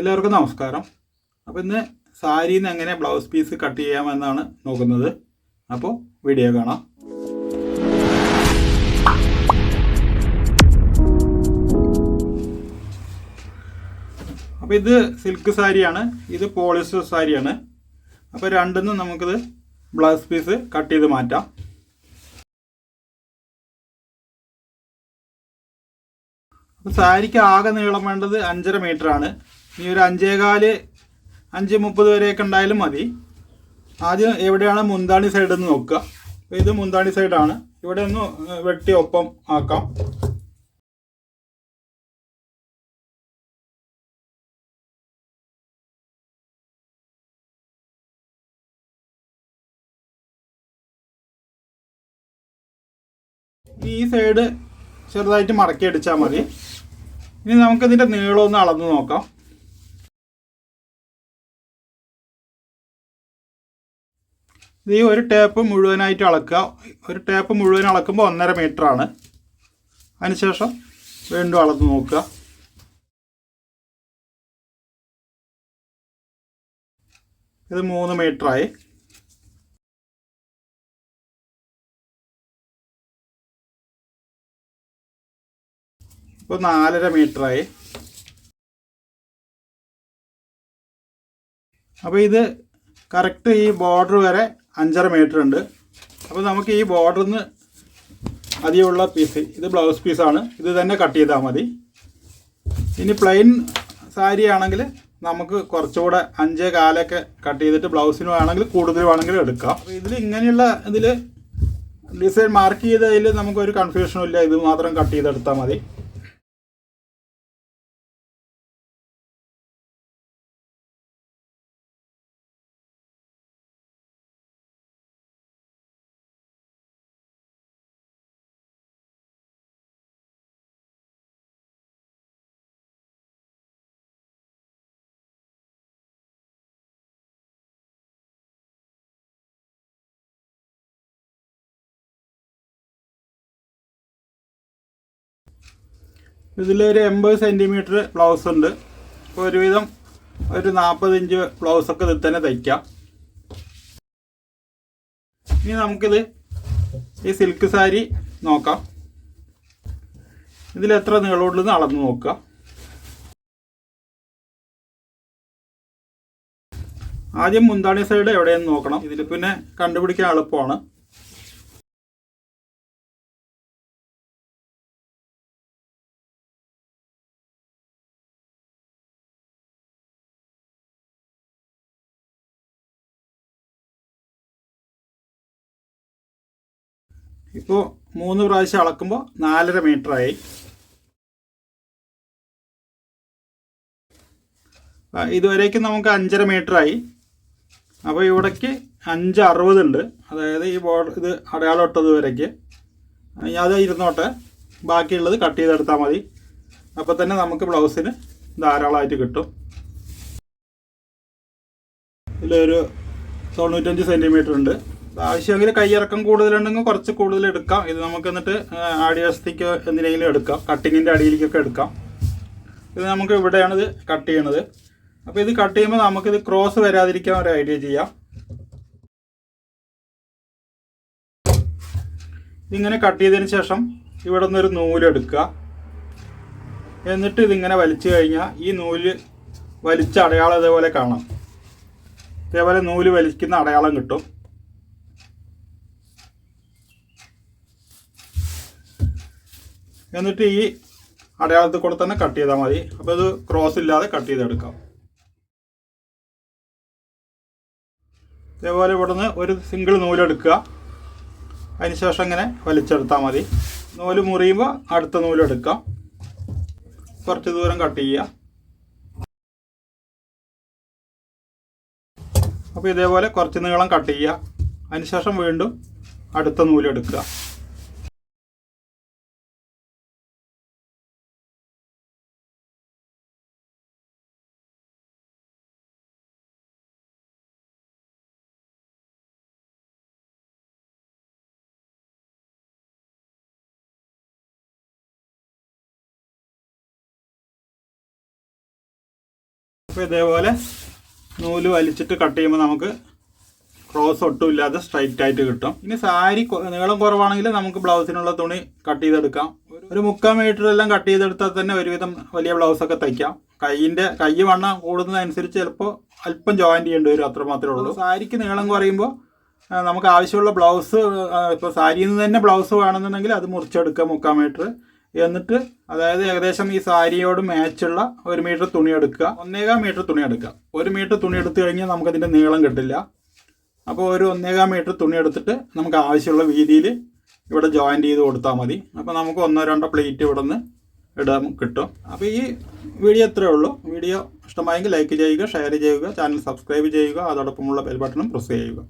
എല്ലാവർക്കും നമസ്കാരം. അപ്പോൾ ഇന്ന് സാരിയിൽ നിന്ന് എങ്ങനെ ബ്ലൗസ് പീസ് കട്ട് ചെയ്യാമെന്നാണ് നോക്കുന്നത്. അപ്പോൾ വീഡിയോ കാണാം. അപ്പോൾ ഇത് സിൽക്ക് സാരിയാണ്. ഇത് പോളിസ്റ്റർ സാരിയാണ്. അപ്പോൾ രണ്ടിന്നും നമുക്കിത് ബ്ലൗസ് പീസ് കട്ട് ചെയ്ത് മാറ്റാം. അപ്പോൾ സാരിക്ക് ആകെ നീളം വേണ്ടത് അഞ്ചര ആണ്. ഇനി ഒരു അഞ്ചേകാൽ അഞ്ച് മുപ്പത് വരെയൊക്കെ ഉണ്ടായാലും മതി. ആദ്യം എവിടെയാണ് മുന്താണി സൈഡ് എന്ന് നോക്കുക. ഇത് മുന്താണി സൈഡാണ് ഇവിടെ ഒന്ന് വെട്ടി ഒപ്പം ആക്കാം. ഈ സൈഡ് ചെറുതായിട്ട് മടക്കി അടിച്ചാൽ മതി. ഇനി നമുക്കിതിന്റെ നീളം ഒന്ന് അളന്ന് നോക്കാം. ഇത് ഈ ഒരു ടേപ്പ് മുഴുവനായിട്ട് അളക്കുക. ഒരു ടേപ്പ് മുഴുവൻ അളക്കുമ്പോൾ ഒന്നര മീറ്റർ ആണ്. അതിനുശേഷം വീണ്ടും അളന്ന് നോക്കുക. ഇത് മൂന്ന് മീറ്ററായി ഇപ്പോൾ നാലര മീറ്ററായി അപ്പോൾ ഇത് കറക്റ്റ് ഈ ബോർഡർ വരെ അഞ്ചര മീറ്റർ ഉണ്ട്. അപ്പോൾ നമുക്ക് ഈ ബോർഡറിൽ നിന്ന് അധികമുള്ള പീസ് ഇത് ബ്ലൗസ് പീസാണ് ഇത് തന്നെ കട്ട് ചെയ്താൽ മതി. ഇനി പ്ലെയിൻ സാരി ആണെങ്കിൽ നമുക്ക് കുറച്ചുകൂടെ അഞ്ചേ കാലൊക്കെ കട്ട് ചെയ്തിട്ട് ബ്ലൗസിന് വേണമെങ്കിൽ കൂടുതൽ വേണമെങ്കിൽ എടുക്കാം. അപ്പോൾ ഇതിൽ ഇങ്ങനെയുള്ള ഇതിൽ ഡിസൈൻ മാർക്ക് ചെയ്തതിൽ നമുക്കൊരു കൺഫ്യൂഷനും ഇല്ല. ഇത് മാത്രം കട്ട് ചെയ്തെടുത്താൽ മതി. ഇതിലൊരു എൺപത് സെന്റിമീറ്റർ ബ്ലൗസ് ഉണ്ട്. ഒരുവിധം ഒരു നാൽപ്പത് ഇഞ്ച് ബ്ലൗസൊക്കെ ഇതിൽ തന്നെ തയ്ക്കാം. ഇനി നമുക്കിത് ഈ സിൽക്ക് സാരി നോക്കാം. ഇതിൽ എത്ര നീളമുള്ളതെന്ന് അളന്ന് നോക്കുക ആദ്യം മുന്താണി സൈഡ് എവിടെയെന്ന് നോക്കണം. ഇതിൽ പിന്നെ കണ്ടുപിടിക്കാൻ എളുപ്പമാണ്. ഇപ്പോൾ മൂന്ന് പ്രാവശ്യം അളക്കുമ്പോൾ നാലര ആ, ഇതുവരേക്കും നമുക്ക് അഞ്ചര മീറ്റർ ആയി. അപ്പോൾ ഇവിടേക്ക് അഞ്ച് അറുപതുണ്ട് അതായത് ഈ ബോർഡർ ഇത് അടയാളം ഇട്ടത് വരയ്ക്ക് അത് ഇരുന്നോട്ടെ. ബാക്കിയുള്ളത് കട്ട് ചെയ്തെടുത്താൽ മതി. അപ്പോൾ തന്നെ നമുക്ക് ബ്ലൗസിന് ധാരാളമായിട്ട് കിട്ടും. ഇതിലൊരു തൊണ്ണൂറ്റഞ്ച് സെന്റിമീറ്റർ ഉണ്ട്. ആവശ്യമെങ്കിൽ കൈയിറക്കം കൂടുതലുണ്ടെങ്കിൽ കുറച്ച് കൂടുതൽ എടുക്കാം. ഇത് നമുക്ക് എന്നിട്ട് ആടിയസ്ഥിക്ക് എന്തിനെങ്കിലും എടുക്കാം. കട്ടിങ്ങിന്റെ അടിയിലേക്കൊക്കെ എടുക്കാം. ഇത് നമുക്ക് ഇവിടെയാണ് ഇത് കട്ട് ചെയ്യണത്. അപ്പോൾ ഇത് കട്ട് ചെയ്യുമ്പോൾ നമുക്കിത് ക്രോസ് വരാതിരിക്കാൻ ഒരു ഐഡിയ ചെയ്യാം. ഇതിങ്ങനെ കട്ട് ചെയ്തതിന് ശേഷം ഇവിടെ നിന്നൊരു നൂലെടുക്കുക എന്നിട്ട് ഇതിങ്ങനെ വലിച്ചു കഴിഞ്ഞാൽ ഈ നൂൽ വലിച്ച അടയാളം ഇതേപോലെ കാണാം. ഇതേപോലെ നൂൽ വലിക്കുന്ന അടയാളം കിട്ടും. എന്നിട്ട് ഈ അടയാളത്തിൽ കൂടെ തന്നെ കട്ട് ചെയ്താൽ മതി. അപ്പോൾ ഇത് ക്രോസ് ഇല്ലാതെ കട്ട് ചെയ്തെടുക്കാം. ഇതേപോലെ ഇവിടുന്ന് ഒരു സിംഗിൾ നൂലെടുക്കുക അതിനുശേഷം ഇങ്ങനെ വലിച്ചെടുത്താൽ മതി. നൂൽ മുറിയുമ്പോൾ അടുത്ത നൂലെടുക്കാം കുറച്ച് ദൂരം കട്ട് ചെയ്യുക. അപ്പോൾ ഇതേപോലെ കുറച്ച് നീളം കട്ട് ചെയ്യുക. അതിനുശേഷം വീണ്ടും അടുത്ത നൂലെടുക്കുക അപ്പോൾ ഇതേപോലെ നൂൽ വലിച്ചിട്ട് കട്ട് ചെയ്യുമ്പോൾ നമുക്ക് ക്രോസ് ഒട്ടും ഇല്ലാതെ സ്ട്രൈറ്റ് ആയിട്ട് കിട്ടും. ഇനി സാരി നീളം കുറവാണെങ്കിൽ നമുക്ക് ബ്ലൗസിനുള്ള തുണി കട്ട് ചെയ്തെടുക്കാം. ഒരു- മുക്കാൽ മീറ്റർ എല്ലാം കട്ട് ചെയ്തെടുത്താൽ തന്നെ ഒരുവിധം വലിയ ബ്ലൗസൊക്കെ തയ്ക്കാം. കൈയിന്റെ കൈ വണ്ണം കൂടുന്നതനുസരിച്ച് ചിലപ്പോൾ അല്പം ജോയിൻ ചെയ്യേണ്ടി വരും അത്ര മാത്രമേ ഉള്ളൂ. സാരിക്ക് നീളം കുറയുമ്പോൾ നമുക്ക് ആവശ്യമുള്ള ബ്ലൗസ് ഇപ്പോൾ സാരിയിൽ നിന്ന് തന്നെ ബ്ലൗസ് വേണമെന്നുണ്ടെങ്കിൽ അത് മുറിച്ചെടുക്കാം മുക്കാൽ മീറ്റർ എന്നിട്ട് അതായത് ഏകദേശം ഈ സാരിയോട് മാച്ചുള്ള ഒരു മീറ്റർ തുണി എടുക്കുക. ഒന്നേകാൽ മീറ്റർ തുണി എടുക്കുക. ഒരു മീറ്റർ തുണി എടുത്തു കഴിഞ്ഞാൽ നമുക്കതിന്റെ നീളം കിട്ടില്ല. അപ്പോൾ ഒരു ഒന്നേകാൽ മീറ്റർ തുണി എടുത്തിട്ട് നമുക്ക് ആവശ്യമുള്ള വീതിയിൽ ഇവിടെ ജോയിൻ ചെയ്ത് കൊടുത്താൽ മതി. അപ്പോൾ നമുക്ക് ഒന്നോ രണ്ടോ പ്ലേറ്റ് ഇവിടെ നിന്ന് ഇടാൻ കിട്ടും. അപ്പോൾ ഈ വീഡിയോ ഇത്രയേ ഉള്ളൂ. വീഡിയോ ഇഷ്ടമായെങ്കിൽ ലൈക്ക് ചെയ്യുക ഷെയർ ചെയ്യുക ചാനൽ സബ്സ്ക്രൈബ് ചെയ്യുക. അതോടൊപ്പമുള്ള ബെൽ ബട്ടണും പ്രസ് ചെയ്യുക.